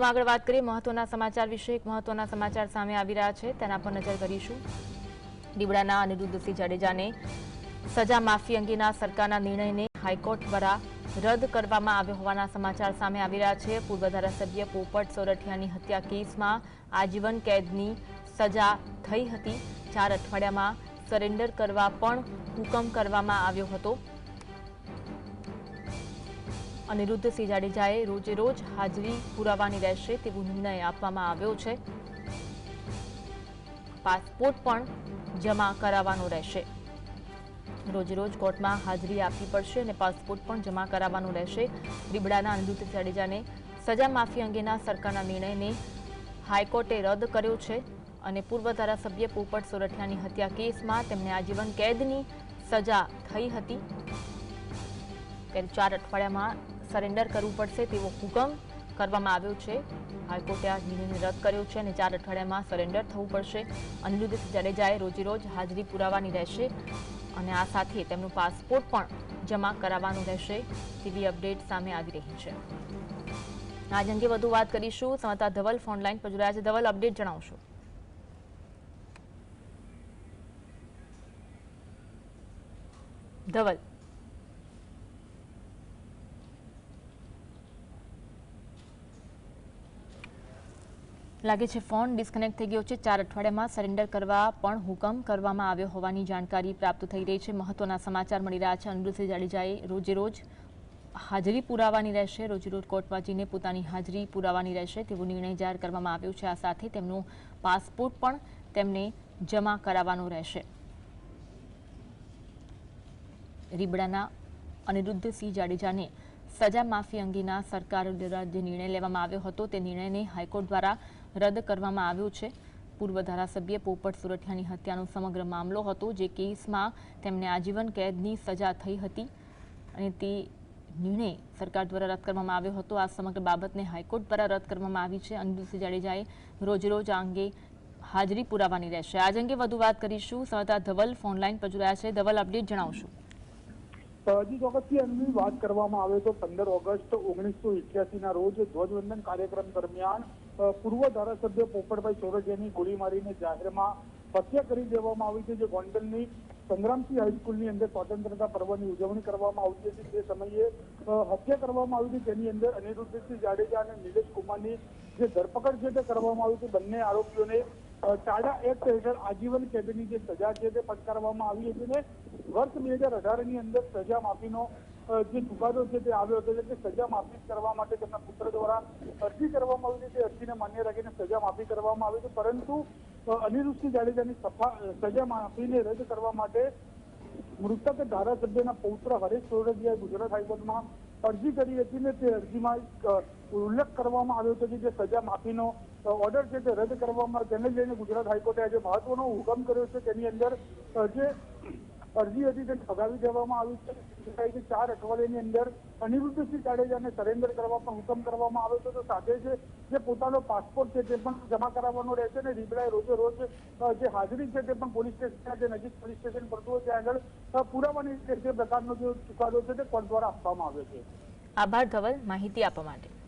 આગળ વાત કરીએ, મહત્વના સમાચાર વિશે એક મહત્વના સમાચાર સામે આવી રહ્યા છે. તેના પર નજર કરીશું. દીવડાના અનિરુદ્ધસિંહ જાડેજાને સજા માફી અંગેના સરકારના નિર્ણયને હાઈકોર્ટ દ્વારા રદ કરવામાં આવ્યો હોવાના સમાચાર સામે આવી રહ્યા છે. પૂર્વ ધારાસભ્ય પોપટ સોરઠિયાની હત્યા કેસમાં આજીવન કેદની સજા થઈ હતી. ચાર અઠવાડિયામાં સરેન્ડર કરવા પણ હુકમ કરવામાં આવ્યો હતો. અનિરુદ્ધસિંહ જાડેજાએ રોજે રોજ હાજરી પુરાવાની રહેશે તેવો નિર્ણય આપવામાં આવ્યો છે. પાસપોર્ટ પણ જમા કરાવવાનો રહેશે. રોજેરોજ કોર્ટમાં હાજરી આપવી પડશે અને પાસપોર્ટ પણ જમા કરાવવાનો રહેશે. રીબડાના અનિરુદ્ધ જાડેજાને સજા માફી અંગેના સરકારના નિર્ણયને હાઈકોર્ટે રદ કર્યો છે અને પૂર્વ ધારાસભ્ય પોપટ સોરઠિયાની હત્યા કેસમાં તેમને આજીવન કેદની સજા થઈ હતી. ત્યારે ચાર અઠવાડિયામાં સરેન્ડર કરવું પડશે તેવો હુકમ કરવામાં આવ્યો છે. હાઈકોર્ટે આ નિર્ણયને રદ કર્યો છે અને ચાર અઠવાડિયામાં સરેન્ડર થવું પડશે. અનિરુદ્ધ જાડેજાએ રોજેરોજ હાજરી પુરાવાની રહેશે અને આ સાથે તેમનું પાસપોર્ટ પણ જમા કરાવવાનું રહેશે તેવી અપડેટ સામે આવી રહી છે. આજ અંગે વધુ વાત કરીશું. સંવાદદાતા ધવલ ફોનલાઈન પર જોડાયા છે. ધવલ, અપડેટ જણાવશો. ધવલ. લાગે છે ફોન ડિસ્કનેક્ટ થઈ ગયો છે. ચાર અઠવાડિયામાં સરેન્ડર કરવા પણ હુકમ કરવામાં આવ્યો હોવાની જાણકારી પ્રાપ્ત થઈ રહી છે. મહત્વના સમાચાર મળી રહ્યા છે. અનિરુદ્ધસિંહ જાડેજાએ રોજે રોજ હાજરી પુરાવાની રહેશે. રોજે રોજ કોર્ટમાં જઈને પોતાની હાજરી પુરાવાની રહેશે તેવો નિર્ણય જાહેર કરવામાં આવ્યો છે. આ સાથે તેમનો પાસપોર્ટ પણ તેમને જમા કરાવવાનો રહેશે. રીબડાના અનિરુદ્ધસિંહ જાડેજાને સજા માફી અંગેના સરકાર દ્વારા જે નિર્ણય લેવામાં આવ્યો હતો તે નિર્ણયને હાઈકોર્ટ દ્વારા રદ કરવામાં આવ્યો છે. પૂર્વ ધારાસભ્ય પોપટ સુરઠિયાની હત્યાનો સમગ્ર મામલો હતો જે કેસમાં તેમને આજીવન કેદની સજા થઈ હતી અને તે નિર્ણય સરકાર દ્વારા રદ કરવામાં આવ્યો હતો. આ સમગ્ર બાબતને હાઈકોર્ટ દ્વારા રદ કરવામાં આવી છે. અનિરુદ્ધસિંહ જાડેજાએ રોજરોજ આ અંગે હાજરી પુરાવાની રહેશે. આજ અંગે વધુ વાત કરીશું. સંવાદદાતા ધવલ ફોનલાઈન પર જોડાયા છે. ધવલ અપડેટ જણાવશું. ચોક્કસથી અંગની વાત કરવામાં આવે તો પંદર ઓગસ્ટ ઓગણીસો ના રોજ ધ્વજવંદન કાર્યક્રમ દરમિયાન પૂર્વ ધારાસભ્ય પોપટભાઈ સોરઠિયાની ગોળી મારીને જાહેરમાં હત્યા કરી દેવામાં આવી છે. જે ગોંડલની સંગ્રામસિંહ હાઈસ્કૂલની અંદર સ્વતંત્રતા પર્વની ઉજવણી કરવામાં આવતી હતી. તે સમયે હત્યા કરવામાં આવી હતી. તેની અંદર અનિરુદ્ધસિંહ જાડેજા અને નિલેશ કુમારની જે ધરપકડ છે તે કરવામાં આવી હતી બંને આરોપીઓને અ, એક્ટ હેઠળ આજીવન કેદની જે સજા છે તે ફટકારવામાં આવી હતી ને વર્ષ બે હજાર અઢારની અંદર સજા માફીનો જે ચુકાદો છે તે આવ્યો હતો એટલે સજા માફી કરવા માટે તેમના પુત્ર દ્વારા અરજી કરવામાં આવી હતી. તે અરજીને માન્ય રાખીને સજા માફી કરવામાં આવી હતી. પરંતુ અનિરુદ્ધસિંહ જાડેજાની સજા માફીને રદ કરવા માટે મૃતક ધારાસભ્યના પૌત્ર હરેશ સોરડિયાએ ગુજરાત હાઈકોર્ટમાં અરજી કરી હતી ને તે અરજીમાં ઉલ્લેખ કરવામાં આવ્યો હતો કે જે સજા માફીનો ઓર્ડર છે તે રદ કરવામાં તેને લઈને ગુજરાત હાઈકોર્ટે આજે મહત્વનો હુકમ કર્યો છે તેની અંદર જે અરજી હતી તે ઠગાવી દેવામાં આવી છે. કે ચાર અઠવાડિયાની અંદર અનિરુદ્ધસિંહ જાડેજાને સરેન્ડર કરવા પણ હુકમ કરવામાં આવ્યો હતો તો સાથે જ જે પોતાનો પાસપોર્ટ છે તે પણ જમા કરાવવાનો રહેશે અને રીબડાએ રોજે રોજ જે હાજરી છે તે પણ પોલીસ સ્ટેશન જે નજીક પોલીસ સ્ટેશન પડતું હોય ત્યાં આગળ પુરાવાની જે પ્રકારનો જે ચુકાદો છે તે કોર્ટ દ્વારા આપવામાં આવ્યો છે. આભાર ધવલ, માહિતી આપવા માટે.